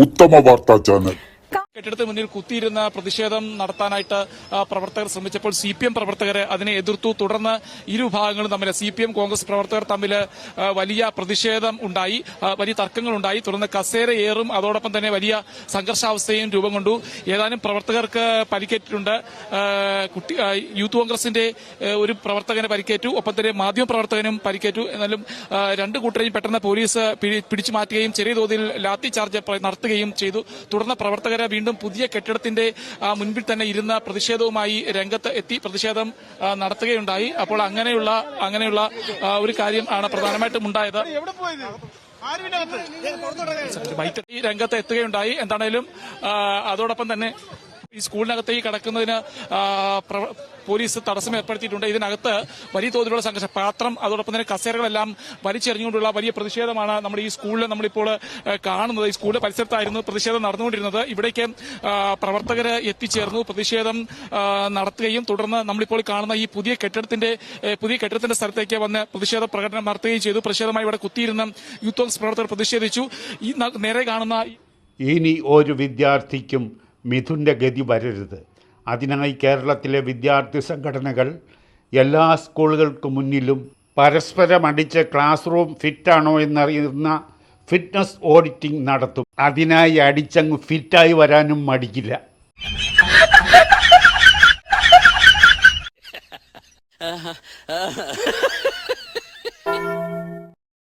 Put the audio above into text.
उत्तम वार्ता चैनल കെട്ടിടത്തിന് മുന്നിൽ കുത്തിയിരുന്ന പ്രതിഷേധം നടത്താനായിട്ട് പ്രവർത്തകർ ശ്രമിച്ചപ്പോൾ സി പി എം പ്രവർത്തകരെ അതിനെ എതിർത്തു. തുടർന്ന് ഇരുഭാഗങ്ങളും തമ്മിൽ സി പി എം കോൺഗ്രസ് പ്രവർത്തകർ തമ്മിൽ വലിയ പ്രതിഷേധം ഉണ്ടായി വലിയ തർക്കങ്ങൾ ഉണ്ടായി. തുടർന്ന് കസേര ഏറും അതോടൊപ്പം തന്നെ വലിയ സംഘർഷാവസ്ഥയും രൂപം കൊണ്ടു. ഏതാനും പ്രവർത്തകർക്ക് പരിക്കേറ്റിട്ടുണ്ട്. യൂത്ത് കോൺഗ്രസിന്റെ ഒരു പ്രവർത്തകനെ പരിക്കേറ്റു. ഒപ്പം തന്നെ മാധ്യമ പ്രവർത്തകനും പരിക്കേറ്റു. എന്നാലും രണ്ട് കൂട്ടരെയും പെട്ടെന്ന് പോലീസ് പിടിച്ചു മാറ്റുകയും ചെറിയ തോതിൽ ലാത്തി ചാർജ് നടത്തുകയും ചെയ്തു. തുടർന്ന് പ്രവർത്തകരെ വീണ്ടും പുതിയ കെട്ടിടത്തിന്റെ മുൻപിൽ തന്നെ ഇരുന്ന പ്രതിഷേധവുമായി രംഗത്ത് എത്തി പ്രതിഷേധം നടത്തുകയുണ്ടായി. അപ്പോൾ അങ്ങനെയുള്ള അങ്ങനെയുള്ള ഒരു കാര്യം ആണ് പ്രധാനമായിട്ടും ഉണ്ടായത്. രംഗത്ത് എത്തുകയുണ്ടായി. എന്താണേലും അതോടൊപ്പം തന്നെ ഈ സ്കൂളിനകത്തേക്ക് കടക്കുന്നതിന് പോലീസ് തടസ്സം ഏർപ്പെടുത്തിയിട്ടുണ്ട്. ഇതിനകത്ത് വലിയ തോതിലുള്ള സംഘർഷം. പാത്രം അതോടൊപ്പം തന്നെ കസേരകളെല്ലാം വലിച്ചെറിഞ്ഞുകൊണ്ടുള്ള വലിയ പ്രതിഷേധമാണ് നമ്മുടെ ഈ സ്കൂളിൽ നമ്മളിപ്പോൾ കാണുന്നത്. ഈ സ്കൂളിന്റെ പരിസരത്തായിരുന്നു പ്രതിഷേധം നടന്നുകൊണ്ടിരുന്നത്. ഇവിടേക്ക് പ്രവർത്തകർ എത്തിച്ചേർന്നു. പ്രതിഷേധം നടത്തുകയും തുടർന്ന് നമ്മളിപ്പോൾ കാണുന്ന ഈ പുതിയ കെട്ടിടത്തിന്റെ പുതിയ കെട്ടിടത്തിന്റെ സ്ഥലത്തേക്ക് വന്ന് പ്രതിഷേധ പ്രകടനം നടത്തുകയും ചെയ്തു. പ്രതിഷേധമായി ഇവിടെ കുത്തിയിരുന്ന യൂത്ത് കോൺഗ്രസ് പ്രവർത്തകർ പ്രതിഷേധിച്ചു. ഈ നേരെ കാണുന്ന ഇനി ഒരു വിദ്യാർത്ഥിക്കും മിഥുന്റെ ഗതി വരരുത്. അതിനായി കേരളത്തിലെ വിദ്യാർത്ഥി സംഘടനകൾ എല്ലാ സ്കൂളുകൾക്ക് മുന്നിലും പരസ്പരം അടിച്ച് ക്ലാസ് റൂം ഫിറ്റാണോ എന്നറിയുന്ന ഫിറ്റ്നസ് ഓഡിറ്റിംഗ് നടത്തും. അതിനായി അടിച്ചങ്ങ് ഫിറ്റായി വരാനും മടിക്കില്ല.